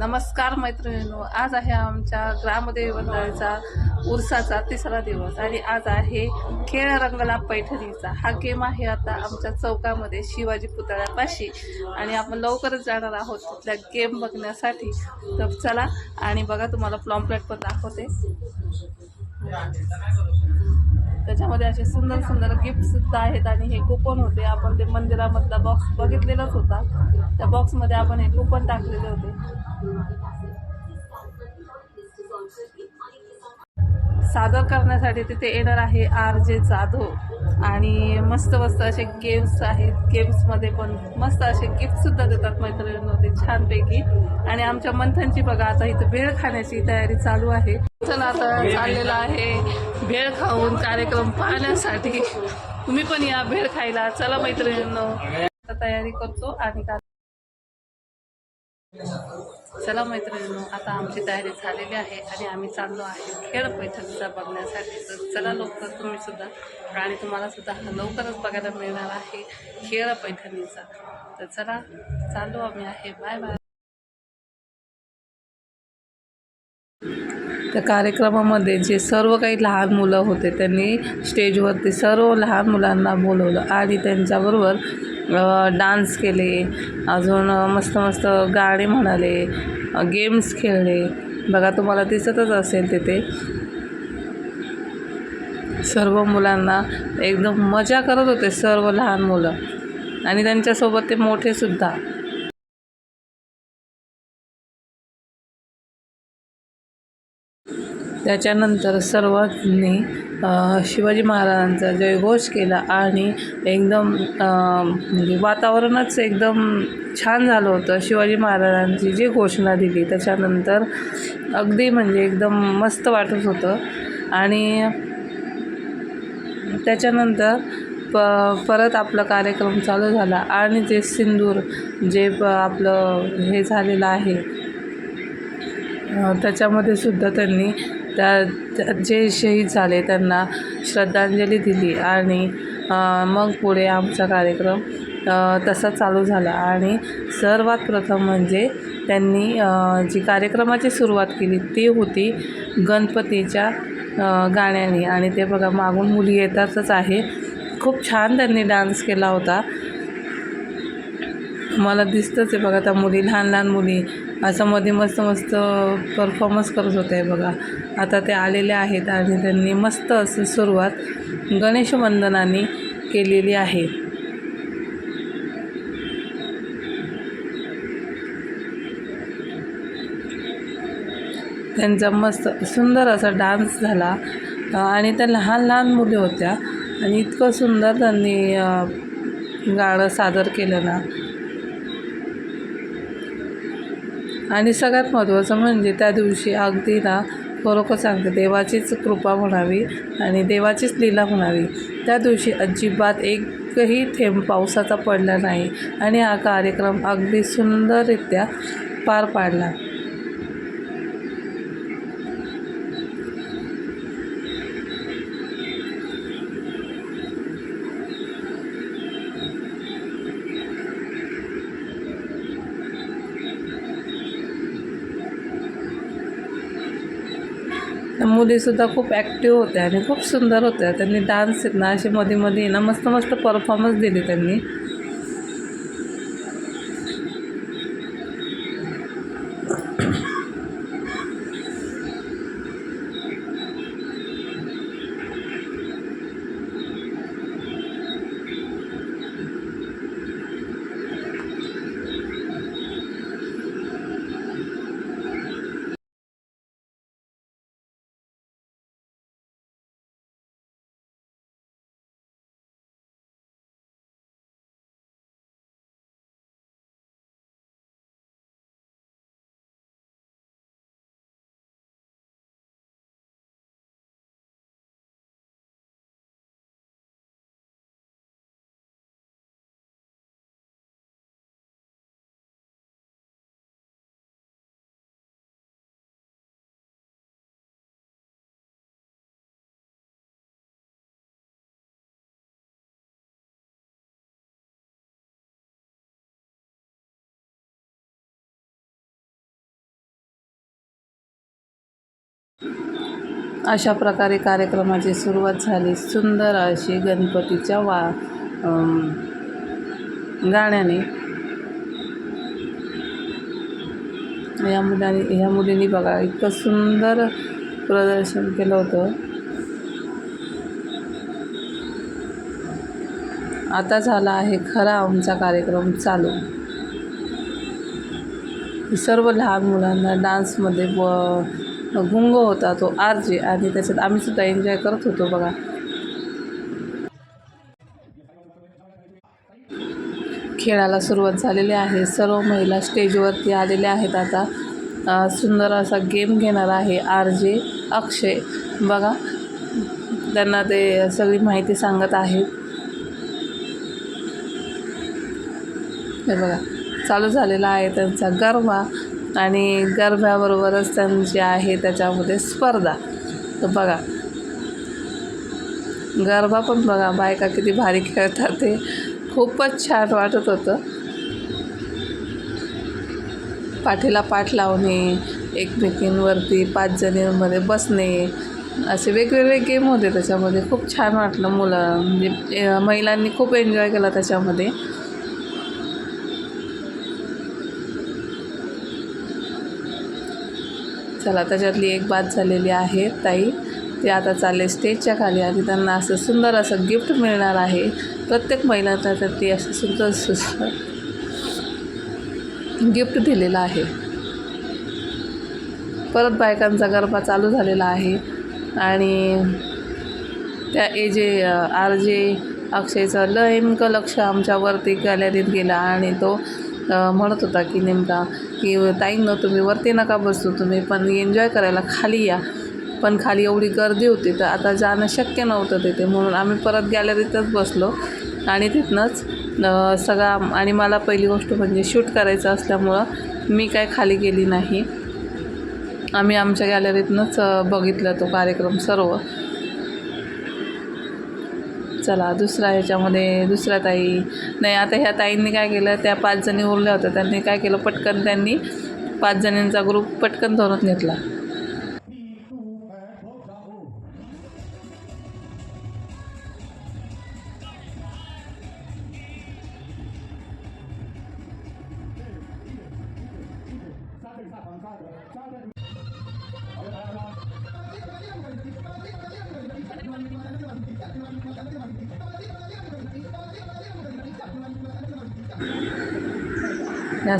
नमस्कार मैत्रिणींनो आज आहे आमच्या ग्रामदेवताचा उरसाचा तिसरा दिवस आणि आज आहे खेळ रंगला पैठणीचा. हा गेम आहे आता आमच्या चौकामध्ये शिवाजी पुतळ्यापाशी आणि आपण लवकरच जाणार आहोत तिथल्या गेम बघण्यासाठी. तर चला आणि बघा तुम्हाला प्लॉम्प्लेट पण दाखवते. त्याच्यामध्ये असे सुंदर सुंदर गिफ्ट सुद्धा आहेत आणि हे कुपन होते. आपण ते मंदिरामधला बॉक्स बघितलेलाच होता. त्या बॉक्समध्ये आपण हे कुपन टाकलेले होते. सादर करण्यासाठी तिथे येणार आहे आर जे जाधव. आणि मस्त मस्त असे गेम्स आहेत. गेम्समध्ये पण मस्त असे गिफ्टसुद्धा देतात मैत्रिणी होते छानपैकी. आणि आमच्या मंथनची बघा आता इथं भेळ खाण्याची तयारी चालू आहे. मंथन आता चाललेला आहे. भेळ खाऊन कार्यक्रम पाहण्यासाठी. तुम्ही पण या भेळ खायला. चला मैत्रिणींनो. तयारी करतो आणि चला मैत्रिणींनो आता आमची तयारी झालेली आहे आणि आम्ही चाललो आहे खेळ पैठणीचा बघण्यासाठी. तर चला लवकर तुम्ही सुद्धा आणि तुम्हाला सुद्धा हा लवकरच बघायला मिळणार आहे खेळ पैठणीचा. तर चला चाललो आम्ही आहे. Bye bye. त्या कार्यक्रमामध्ये जे सर्व काही लहान मुलं होते त्यांनी स्टेजवरती सर्व लहान मुलांना बोलवलं. आणि त्यांच्याबरोबर डान्स केले अजून मस्त मस्त गाणे म्हणाले गेम्स खेळले. बघा तुम्हाला दिसतच असेल तिथे. सर्व मुलांना एकदम मजा करत होते सर्व लहान मुलं. आणि त्यांच्यासोबत ते मोठेसुद्धा त्याच्यानंतर सर्वांनी शिवाजी महाराजांचा जयघोष केला आणि एकदम म्हणजे वातावरणच एकदम छान झालं होतं. शिवाजी महाराजांची जी घोषणा दिली त्याच्यानंतर अगदी म्हणजे एकदम मस्त वाटत होतं. आणि त्याच्यानंतर प परत आपला कार्यक्रम चालू झाला आणि ते सिंदूर जे प आपलं हे झालेलं आहे त्याच्यामध्ये सुद्धा त्यांनी त्या जे शहीद झाले त्यांना श्रद्धांजली दिली आणि मग पुढे आमचा कार्यक्रम तसा चालू झाला. आणि सर्वात प्रथम म्हणजे त्यांनी जी कार्यक्रमाची सुरुवात केली ती होती गणपतीच्या गाण्याने. आणि ते बघा मागून मुली येतातच आहे. खूप छान त्यांनी डान्स केला होता. मला दिसतंच आहे बघा त्या मुली लहान लहान मुली. असं मध्ये मस्त मस्त परफॉर्मन्स करत होते बघा. आता ते आलेले आहेत आणि त्यांनी मस्त असं सुरुवात गणेशवंदनाने केलेली आहे. त्यांचा मस्त सुंदर असा डान्स झाला. आणि त्या लहान लहान मुली होत्या आणि इतकं सुंदर त्यांनी गाणं सादर केलं ना. आणि सगळ्यात महत्त्वाचं म्हणजे त्या दिवशी अगदी ना खरोखर सांगते देवाचीच कृपा म्हणावी आणि देवाचीच लीला म्हणावी. त्या दिवशी अजिबात एकही थेंब पावसाचा पडला नाही आणि हा कार्यक्रम अगदी सुंदररित्या पार पाडला त्या मुलीसुद्धा खूप ॲक्टिव्ह होत्या आणि खूप सुंदर होत्या. त्यांनी डान्स ना असे मध्ये मध्ये ना मस्त मस्त परफॉर्मन्स दिली त्यांनी. अशा प्रकारे कार्यक्रमाची सुरुवात झाली. सुंदर अशी गणपतीच्या वा गाण्याने. या मुलाने ह्या मुलींनी बघा इतकं सुंदर प्रदर्शन केलं होतं. आता झाला आहे खरा आमचा कार्यक्रम चालू. सर्व लहान मुलांना डान्समध्ये ब गुंग होता तो आर जे आणि त्याच्यात आम्ही सुद्धा एन्जॉय करत होतो बघा. खेळाला सुरुवात झालेली आहे. सर्व महिला स्टेजवरती आलेल्या आहेत आता. सुंदर असा गेम घेणार आहे आर जे अक्षय. बघा त्यांना ते सगळी माहिती सांगत आहेत. हे बघा चालू झालेला आहे त्यांचा गरबा. आणि गरब्याबरोबरच त्यांची आहे त्याच्यामध्ये स्पर्धा. तर बघा. गरबा पण बघा बायका किती भारी खेळतात ते. खूपच छान वाटत होतं. पाठीला पाठ लावणे एकमेकींवरती पाच जणींमध्ये बसणे असे वेगवेगळे गेम होते त्याच्यामध्ये. खूप छान वाटलं मुलं म्हणजे महिलांनी खूप एन्जॉय केला त्याच्यामध्ये. चला त्याच्यातली एक बात झालेली आहे ताई. ते आता चालले स्टेजच्या खाली आणि त्यांना असं सुंदर असं गिफ्ट मिळणार आहे. प्रत्येक महिलांना तर ते असं सुंदर सुंदर गिफ्ट दिलेलं आहे. परत बायकांचा गरबा चालू झालेला आहे. आणि त्या ए जे आर जे अक्षयचं लयमक लक्ष आमच्यावरती गॅलरीत गेला आणि तो म्हणत होता की नेमका की ताईंनो तुम्ही वरती नका बसू तुम्ही पण एन्जॉय करायला खाली या. पण खाली एवढी गर्दी होती तर आता जाणं शक्य नव्हतं तिथे. म्हणून आम्ही परत गॅलरीतच बसलो. आणि तिथनंच सगळा आणि मला पहिली गोष्ट म्हणजे शूट करायचं असल्यामुळं मी काय खाली गेली नाही. आम्ही आमच्या गॅलरीतनंच बघितलं तो कार्यक्रम सर्व. चला दुसरा ह्याच्यामध्ये दुसऱ्या ताई. नाही आता ह्या ताईंनी काय केलं त्या पाच जणी उरल्या होत्या त्यांनी काय केलं पटकन त्यांनी पाच जणींचा ग्रुप पटकन धरून घेतला.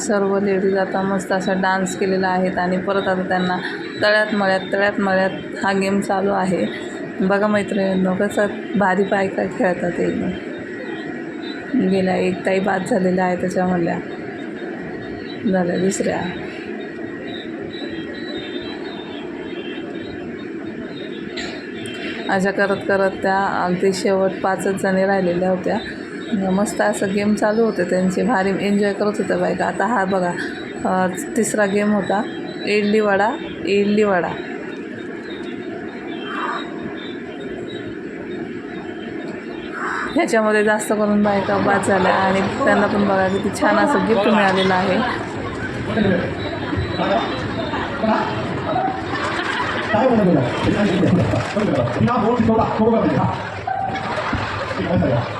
सर्व लेडीज आता मस्त असा डान्स केलेला आहेत आणि परत आता त्यांना तळ्यात मळ्यात तळ्यात मळ्यात हा गेम चालू आहे. बघा मैत्रिणींनो कसं भारी बायका खेळतात एकदम गेल्या एक ताई बाद झालेल्या आहे त्याच्यामधल्या. झाल्या दुसऱ्या. अशा करत करत त्या अगदी शेवट पाचच जणी राहिलेल्या होत्या. मस्त असं गेम चालू होते त्यांचे. भारी एन्जॉय करत होत्या बायका आता हा बघा तिसरा गेम होता. इडली वडा इडली वडा ह्याच्यामध्ये जास्त करून बायका बाद झाल्या आणि त्यांना पण बघा किती छान असं गिफ्ट मिळालेलं आहे.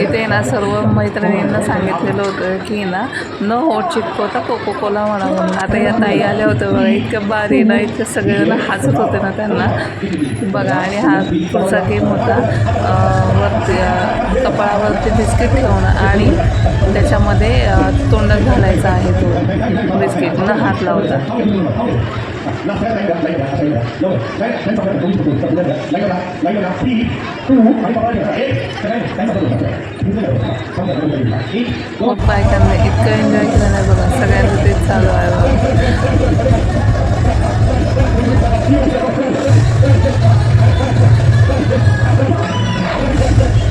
इथे ना सर्व मैत्रिणींना सांगितलेलं होतं की ना न होट चिटकवता कोको कोला म्हणा म्हणून. आता या ताई आल्या होत्या बघा इतक्या बारी ना इतकं सगळेजण हसत होते ना त्यांना. बघा आणि हा पुढचा गेम होता. कपाळावरती बिस्किट ठेवणं आणि त्याच्यामध्ये तोंडात घालायचा आहे तो बिस्किट. न हात लावता. खूप बायकांना इतकं एन्जॉय केलं नाही बघा सगळ्यांचं तेच चालू आहे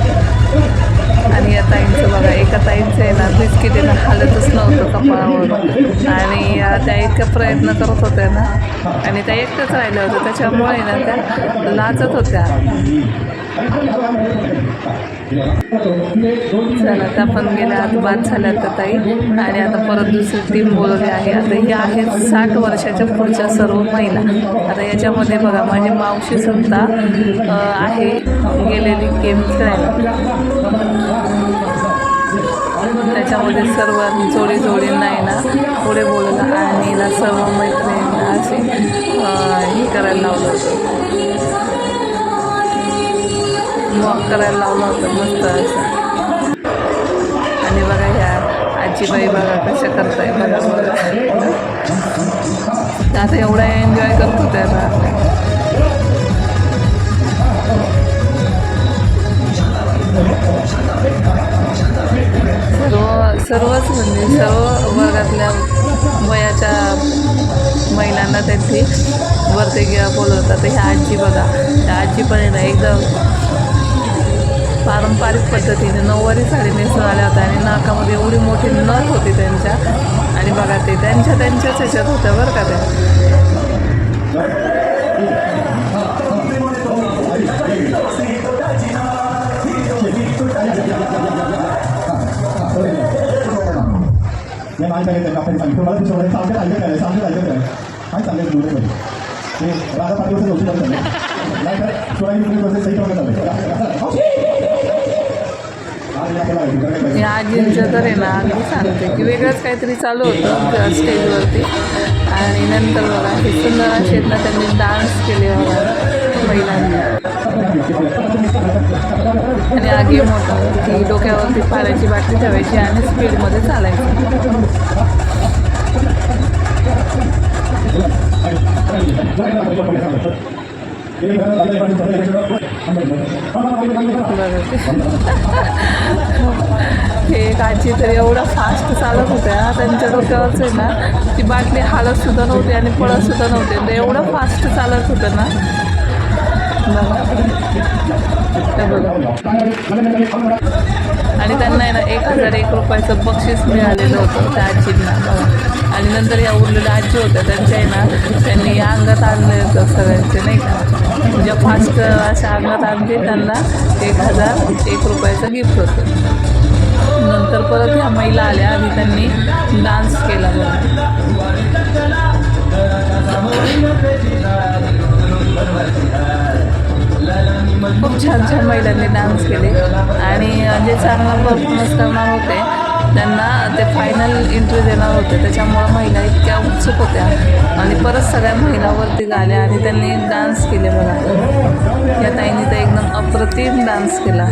Thank you. आणि या ताईंचं बघा एका ताईंचं आहे ना बिस्किट आहे ना हालतच नव्हतं कपाळावर आणि त्या इतक्या प्रयत्न करत होत्या ना. आणि त्या एकट्याच राहिल्या होत्या त्याच्यामुळे ना त्या नाचत होत्या. चला त्या पण गेल्या आता बाद झाल्या आता ताई. आणि आता परत दुसरी टीम बोलवली आहे. आता ही आहे साठ वर्षाच्या पुढच्या सर्व महिला. आता याच्यामध्ये बघा माझी मावशी सुद्धा आहे. गेलेली गेम खेळायला. त्याच्यामध्ये सर्व जोडी जोडींना आहे ना पुढे बोलवलं आणि ना सर्व मैत्रिणींना असे हे करायला लावलं होतं. वॉक करायला लावलं होतं मस्त असं. आणि बघा ह्या आजीबाई बघा कशा करताय बघा बघा. आता एवढा एन्जॉय करतो त्याला. तो सर्वच म्हणजे सर्व वर्गातल्या वयाच्या महिलांना त्यांची वरती बोलवतात. ह्या आजी बघा त्या आजी पण आहे ना एकदम पारंपरिक पद्धतीने नऊवारी साडी नेसून आल्या होत्या आणि नाकामध्ये एवढी मोठी नथ होती त्यांच्या. आणि बघा ते त्यांच्या त्यांच्याच ह्याच्यात होत्या बरं का त्या. या नाही सांगितलं आपण सांगितलं मला तुमच्या ऐकत ऐकत काय वर्ष नाही तर वर्ष सही या आजींचं तर आहे ना मी सांगते की वेगळंच काहीतरी चालू होतं त्या स्टेजवरती आणि नंतर बघा हे सुंदर असे ना त्यांनी डान्स केले बघा महिलांनी आणि आगे मोठा की डोक्यावरती पाण्याची बाटली ठेवायची आणि स्पीडमध्ये चालायची. हे काची तर एवढं फास्ट चालत होत्या. त्यांच्या डोक्यावरच आहे ना ती बाटली हालत सुद्धा नव्हती आणि पळत सुद्धा नव्हते. तर एवढं फास्ट चालत होतं ना आणि त्यांना आहे ना एक हजार एक रुपयाचं बक्षीस मिळालेलं होतं त्या आजींना. आणि नंतर या उरलेल्या आजी होत्या त्यांच्या आहे ना त्यांनी या अंगात आणलं होतं सगळ्यांचे नाही का? म्हणजे फास्ट अशा अंगात आणते त्यांना एक हजार एक रुपयाचं गिफ्ट होतं. नंतर परत ह्या महिला आल्या आणि त्यांनी डान्स केला बघा. खूप छान छान महिलांनी डान्स केले. आणि जे चांगला परफॉर्मन्स करणार होते त्यांना ते फायनल एंट्री देणार होते. त्याच्यामुळं महिला इतक्या उत्सुक होत्या. आणि परत सगळ्या महिलावरती आल्या आणि त्यांनी डान्स केले बघा. या ताईंनी तर एकदम अप्रतिम डान्स केला.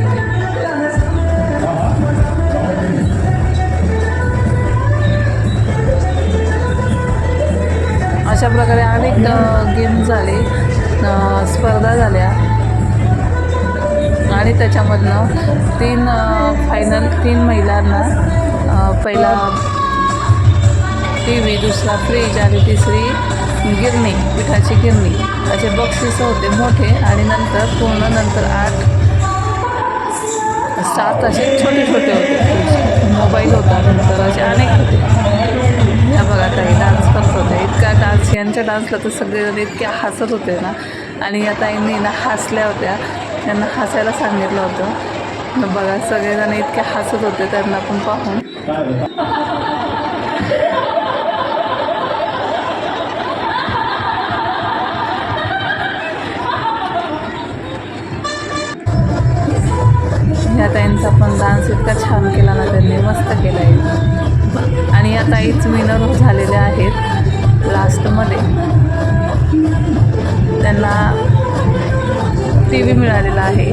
अशा प्रकारे अनेक गेम झाले स्पर्धा झाल्या. आणि त्याच्यामधनं तीन फायनल तीन महिलांना पहिला टी व्ही दुसरा फ्रीज आणि तिसरी गिरणी पिठाची गिरणी. असे बक्षिसं होते मोठे आणि नंतर पूर्ण नंतर आठ सात असे छोटे छोटे होते. मोबाईल होता नंतर असे अनेक होते. ह्या बघा ताई डान्स करत होत्या. इतका डान्स यांच्या डान्सला तर सगळेजण इतके हसत होते ना. आणि या ताईंनी ना हसल्या होत्या. त्यांना हसायला सांगितलं होतं. बघा सगळेजण इतके हसत होते त्यांना पण पाहून. ह्या ताईंचा पण डान्स इतका छान केला ना त्यांनी मस्त केला आहे. आणि या ताईच विनर झालेल्या आहेत लास्टमध्ये त्यांना टी व्ही मिळालेला आहे.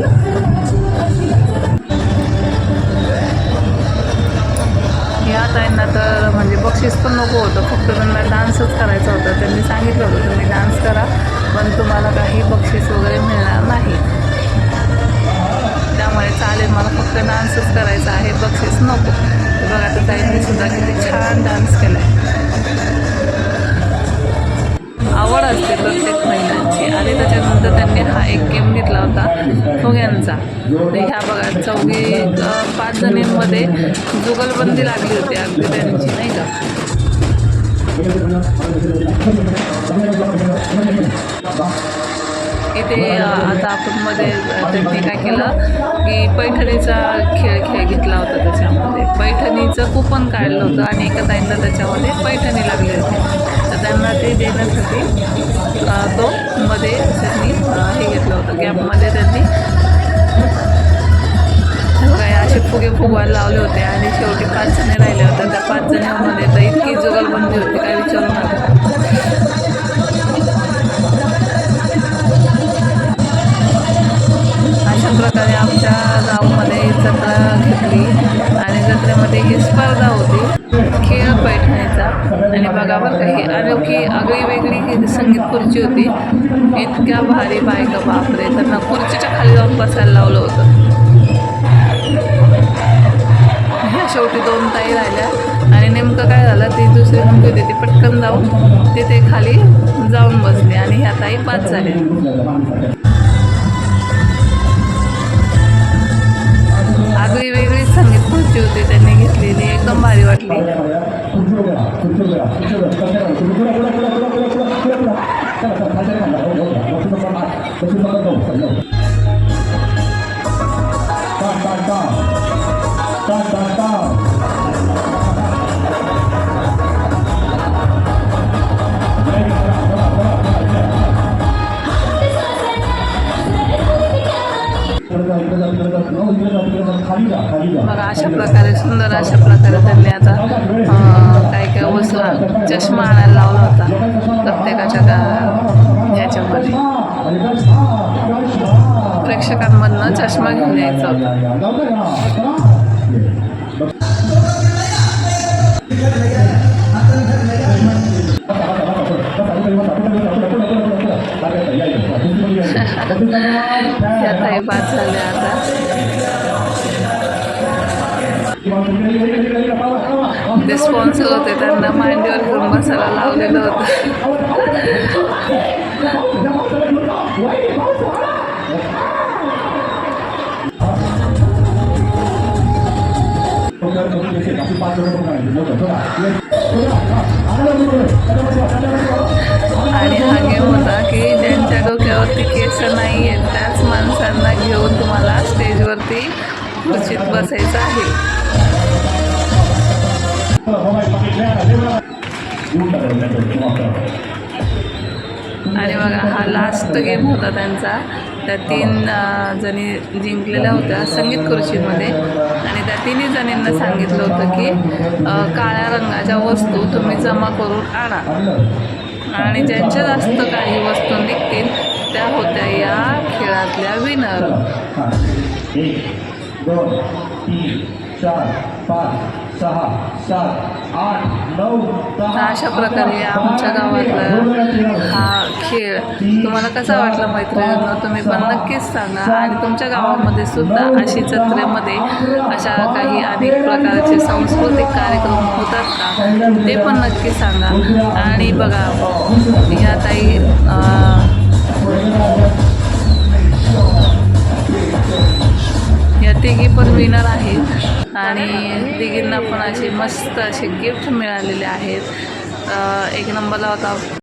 या ताईंना तर म्हणजे बक्षीस पण नको होतं. फक्त त्यांना डान्सच करायचा होता. त्यांनी सांगितलं होतं तुम्ही डान्स करा पण तुम्हाला काही बक्षीस वगैरे मिळणार नाही. त्यामुळे चालेल मला फक्त डान्सच करायचा आहे बक्षीस नको. बघा आता ताईंनी सुद्धा किती छान डान्स केला आहे आवड असते प्रत्येक महिलांची तर त्यांनी हा एक गेम घेतला होता फुग्यांचा. तर ह्या बघा चौघी पाच जणींमध्ये जुगलबंदी लागली होती अगदी त्यांची नाही का? इथे आता आपण मध्ये त्यांनी काय केलं की पैठणीचा खेळ खेळ घेतला होता त्याच्यामध्ये. पैठणीचं कुपन काढलं होतं आणि एका ताईंना त्याच्यामध्ये पैठणी लागली होती. त्यांना ते देण्यासाठी तो मध्ये त्यांनी हे घेतलं होतं गॅपमध्ये त्यांनी काय असे फुगे फुगवायला लावले होते आणि शेवटी पाच जणी राहिल्या होत्या त्या पाच जणांमध्ये तर इतकी जुगलबंदी होती काय विचारू नका. अशा प्रकारे आमच्या गावामध्ये जत्रा घेतली आणि जत्रेमध्ये ही स्पर्धा होती. खेळ पैठणी आणि बघा बरं काही अनोखी आगळी वेगळी संगीत खुर्ची होती. इतक्या भारी बायका बापरे. त्यांना खुर्चीच्या खाली जाऊन बसायला लावलं होतं. ह्या शेवटी दोन ताई राहिल्या. आणि नेमकं काय झालं ती दुसरी मुलगी होती ती पटकन जाऊन तिथे खाली जाऊन बसली आणि ह्या ताई पाच झाल्या. वेगळीच होती त्यांनी घेतलेली एकदम भारी वाटली सुंदर अशा प्रकारे त्यांनी आता काही काय काय वस्तू चष्मा आणायला लावला होता प्रत्येकाच्या गा ह्याच्यामध्ये. प्रेक्षकांमधनं चष्मा घेऊन यायचा होता. त्या ताई बाद झाल्या आता. ते स्पॉन्सर होते त्यांना मांडीवर घेऊन बसायला लावलेलं होतं. आणि हा गेम होता की ज्यांच्या डोक्यावरती केस नाही आहेत त्याच माणसांना घेऊन तुम्हाला स्टेजवरती खुर्चीत बसायचं आहे. आणि बघा हा लास्ट गेम होता त्यांचा. त्या तीन जणी जिंकलेल्या होत्या संगीत खुर्शीमध्ये. आणि त्या तिन्ही जणींना सांगितलं होतं की काळ्या रंगाच्या वस्तू तुम्ही जमा करून आणा. आणि ज्यांच्या जास्त काही वस्तू निघतील त्या होत्या या खेळातल्या विनर एक चार पाच सहा सात आठ नऊ तर अशा प्रकारे आमच्या गावातला हा खेळ. तुम्हाला कसा वाटला मैत्रिणींनो? तुम्ही पण नक्कीच सांगा. आणि तुमच्या गावामध्ये सुद्धा अशी जत्रेमध्ये अशा काही अनेक प्रकारचे सांस्कृतिक कार्यक्रम होतात का? ते पण नक्की सांगा. आणि बघा या ताई या तिघी पण विनर आहेत. आणि तिघींना पण असे मस्त असे गिफ्ट मिळालेले आहेत. अ, एक नंबरला होता.